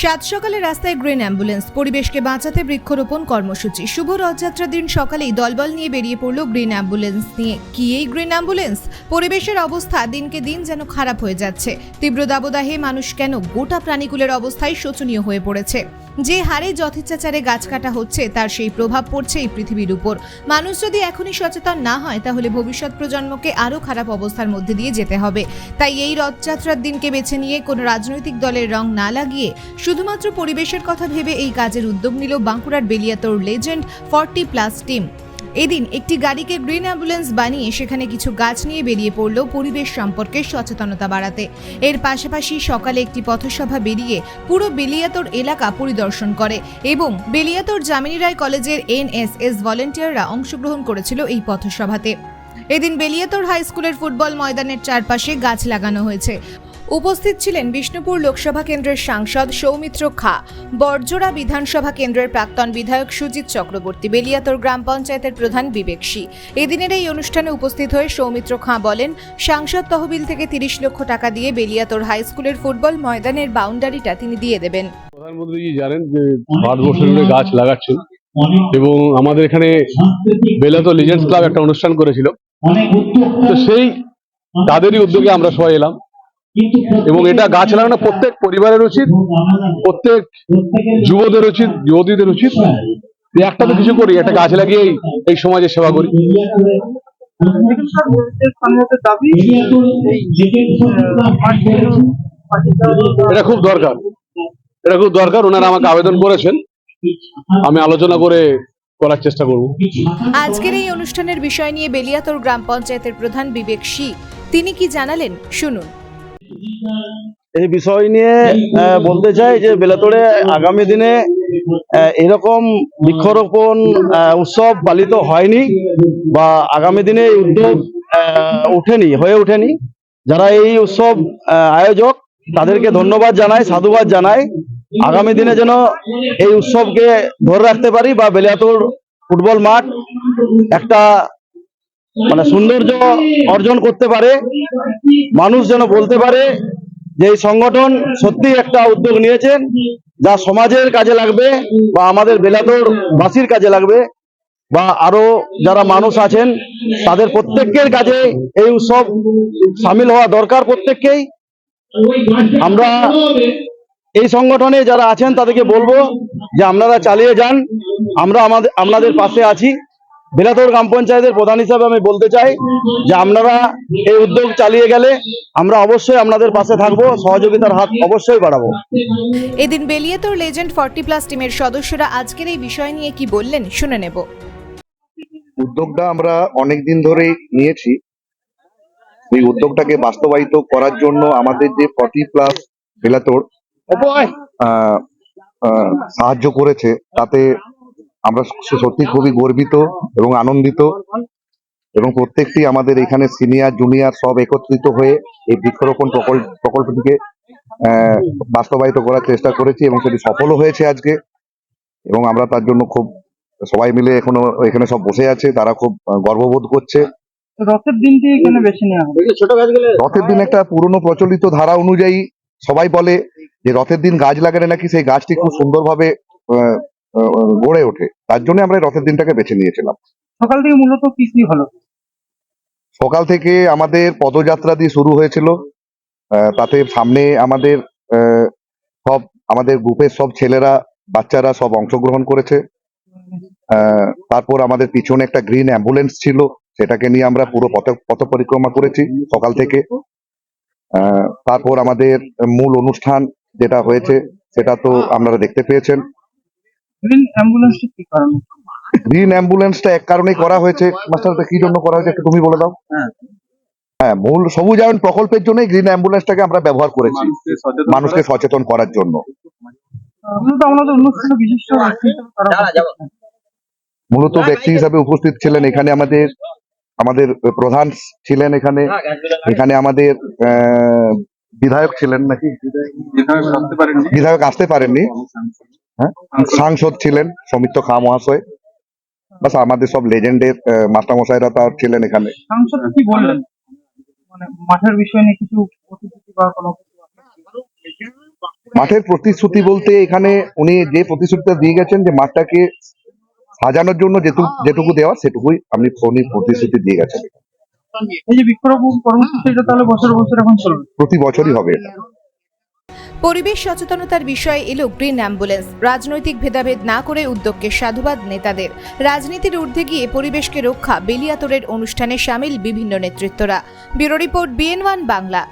সাত সকালে রাস্তায় গ্রেন অ্যাম্বুলেন্স। পরিবেশকে বাঁচাতে বৃক্ষরোপণ কর্মসূচি। শুভ রথযাত্রার দিন সকালেই দলবল নিয়ে বেরিয়ে পড়ল গ্রিন অ্যাম্বুলেন্স নিয়ে। কি এই গ্রিন অ্যাম্বুলেন্স? পরিবেশের অবস্থা দিনকে দিন যেন খারাপ হয়ে যাচ্ছে। তীব্র দাবদাহে মানুষ কেন গোটা প্রাণীকুলের অবস্থায় শোচনীয় হয়ে পড়েছে? যে হারে যথেচ্ছাচারে গাছ কাটা হচ্ছে, তার সেই প্রভাব পড়ছে এই পৃথিবীর উপর। মানুষ যদি এখনই সচেতন না হয়, তাহলে ভবিষ্যৎ প্রজন্মকে আরও খারাপ অবস্থার মধ্যে দিয়ে যেতে হবে। তাই এই রথযাত্রার দিনকে বেছে নিয়ে কোনো রাজনৈতিক দলের রং না লাগিয়ে, শুধুমাত্র পরিবেশের কথা ভেবে এই কাজের উদ্যোগ নিল বাঁকুড়ার Beliatore legend forty plus team. এদিন একটি গাড়িকে গ্রিন অ্যাম্বুলেন্স বানিয়ে সেখানে কিছু গাছ নিয়ে বেরিয়ে পড়ল পরিবেশ সম্পর্কে সচেতনতা বাড়াতে। এর পাশাপাশি সকালে একটি পথসভা বেরিয়ে পুরো বেলিয়াতোর এলাকা পরিদর্শন করে এবং বেলিয়াতোর জামিনী রায় কলেজের এনএসএস ভলেন্টিয়াররা অংশগ্রহণ করেছিল এই পথসভাতে। এদিন বেলিয়াতোর হাই স্কুলের ফুটবল ময়দানের চারপাশে গাছ লাগানো হয়েছে। উপস্থিত ছিলেন বিষ্ণুপুর লোকসভা কেন্দ্রের সাংসদ সৌমিত্র খা বর্জরা বিধানসভা কেন্দ্রের প্রাক্তন বিধায়ক সুজিত চক্রবর্তী, বেলিয়াতোর গ্রাম পঞ্চায়েতের প্রধান বিবেক সি এদিনের এই অনুষ্ঠানে উপস্থিত হয়ে সৌমিত্র খাঁ বলেন, সাংসদ তহবিল থেকে তিরিশ লক্ষ টাকা দিয়ে বেলিয়াতোর হাই স্কুলের ফুটবল ময়দানের বাউন্ডারিটা তিনি দিয়ে দেবেন। জানেন যে গাছ লাগাচ্ছেন এবং আমাদের এখানে বেলাতো লিজেন্ডস ক্লাব একটা অনুষ্ঠান করেছিল। তো সেই তাদেরই উদ্যোগে আমরা সবাই এলাম। এবং এটা গাছ লাগানো প্রত্যেক পরিবারের উচিত প্রত্যেক যুবদের উচিত যুবতীদের উচিত। একটা তো কিছু করি একটা গাছ লাগিয়ে এই সমাজের সেবা করি। এটা খুব দরকার। এটা খুব দরকার ওনারা আমাকে আবেদন করেছেন। আমি আলোচনা করে করার চেষ্টা করব। আজকের এই অনুষ্ঠানের বিষয় নিয়ে বেলিয়াতোর গ্রাম পঞ্চায়েতের প্রধান বিবেক সি তিনি কি জানালেন? শুনুন। এই বিষয় নিয়ে বলতে চাই যে বেলাতোড়ে আগামী দিনে এরকম বৃক্ষরোপণ উৎসব পালিত হয়নি বা আগামী দিনে এই উদ্যোগ ওঠেনি, হয়ে ওঠেনি। যারা এই উৎসব আয়োজক, তাদেরকে ধন্যবাদ জানাই, সাধুবাদ জানাই। আগামী দিনে যেন এই উৎসবকে ধরে রাখতে পারি বা বেলিয়াতোর ফুটবল মাঠ একটা মানে সৌন্দর্য অর্জন করতে পারে, মানুষ যেন বলতে পারে যে এই সংগঠন সত্যি একটা উদ্যোগ নিয়েছেন, যা সমাজের কাজে লাগবে বা আমাদের বেলাতোর বাসীর কাজে লাগবে বা আরও যারা মানুষ আছেন, তাদের প্রত্যেকের কাজে এই উৎসব সামিল হওয়া দরকার প্রত্যেককেই। আমরা এই সংগঠনে যারা আছেন তাদেরকে বলব যে আপনারা চালিয়ে যান, আমরা আমাদের, আপনাদের পাশে আছি। বেলাতোর গ্রাম পঞ্চায়েতের প্রধান হিসাবে আমি বলতে চাই যে আপনারা এই উদ্যোগ চালিয়ে গেলে আমরা অবশ্যই আপনাদের পাশে থাকব সহযোগিতার হাত অবশ্যই বাড়াবো। এদিন বেলিয়াতোর লেজেন্ড ফর্টি প্লাস টিমের সদস্যরা আজকের এই বিষয় নিয়ে কি বললেন শুনে নেব। উদ্যোগটা আমরা অনেক দিন ধরেই নিয়েছি। এই উদ্যোগটাকে বাস্তবায়িত করার জন্য আমাদের যে ফর্টি প্লাস বেলাতোর আহ, আহ, সাহায্য করেছে তাতে আমরা সত্যি খুবই গর্বিত এবং আনন্দিত এবং প্রত্যেকটি আমাদের এখানে সিনিয়র জুনিয়র সব একত্রিত হয়ে এই বৃক্ষরোপণ প্রকল্প প্রকল্পটিকে আহ, বাস্তবায়িত করার চেষ্টা করেছি এবং সেটি সফলও হয়েছে আজকে এবং আমরা তার জন্য খুব সবাই মিলে এখনও এখানে সব বসে আছে তারা খুব গর্ববোধ করছে। রথের দিনটি এখানে বেছে নেওয়া রথের দিন একটা পুরনো প্রচলিত ধারা অনুযায়ী সবাই বলে যে রথের দিন গাছ লাগালে নাকি সেই গাছটি খুব সুন্দরভাবে গড়ে ওঠে। তার জন্য আমরা রথের দিনটাকে বেছে নিয়েছিলাম। সকাল থেকে মূলত কি কি হলো? সকাল থেকে আমাদের পদযাত্রা দিয়ে শুরু হয়েছিল। তাতে সামনে আমাদের সব আমাদের গ্রুপের সব ছেলেরা বাচ্চারা সব অংশগ্রহণ করেছে। তারপর আমাদের পিছনে একটা গ্রিন অ্যাম্বুলেন্স ছিল। সেটাকে নিয়ে আমরা পুরো পথ পথ পরিক্রমা করেছি সকাল থেকে। আহ, তারপর আমাদের মূল অনুষ্ঠান যেটা হয়েছে সেটা তো আপনারা দেখতে পেয়েছেন। গ্রিন অ্যাম্বুলেন্সটি কি কারণে গ্রিন অ্যাম্বুলেন্সটা এক কারণেই করা হয়েছে। মাস্টারটা কি জন্য করা হয়েছে একটু তুমি বলে দাও। হ্যাঁ। হ্যাঁ মূল সবুজায়ন প্রকল্পের জন্যই গ্রিন অ্যাম্বুলেন্সটাকে আমরা ব্যবহার করেছি। মানুষকে সচেতন করার জন্য। মূলত ব্যক্তি হিসেবে উপস্থিত ছিলেন? মূলত ব্যক্তি হিসাবে উপস্থিত ছিলেন এখানে আমাদের আমাদের প্রধান ছিলেন এখানে। এখানে আমাদের আহ, বিধায়ক ছিলেন নাকি? বিধায়ক আসতে পারেননি। হ্যাঁ? সাংসদ। ছিলেন সৌমিত্র খা মহাশয়। বাস আমাদের সব লেজেন্ডের মাস্টারমশাইরা তার ছিলেন এখানে। সাংসদ কি বললেন? মানে মাঠের বিষয় নিয়ে কিছু প্রতিশ্রুতি বা কোনো মাঠের প্রতিশ্রুতি বলতে এখানে উনি যে প্রতিশ্রুতিটা দিয়ে গেছেন যে মাঠটাকে সাজানোর জন্য যেটুকু যেটুকু দেওয়া সেটুকুই আপনি উনি প্রতিশ্রুতি দিয়ে গেছেন। এই যে বৃক্ষরোপণ কর্মসূচি এটা তাহলে বছর বছর এখন চলবে? প্রতি বছরই হবে। এটা পরিবেশ সচেতনতার বিষয়ে এলো গ্রিন অ্যাম্বুলেন্স। রাজনৈতিক ভেদাভেদ না করে উদ্যোগকে সাধুবাদ নেতাদের। রাজনীতির ঊর্ধ্বে গিয়ে পরিবেশকে রক্ষা বেলিয়াতরের অনুষ্ঠানে সামিল বিভিন্ন নেতৃত্বরা। Bureau report B N one Bangla.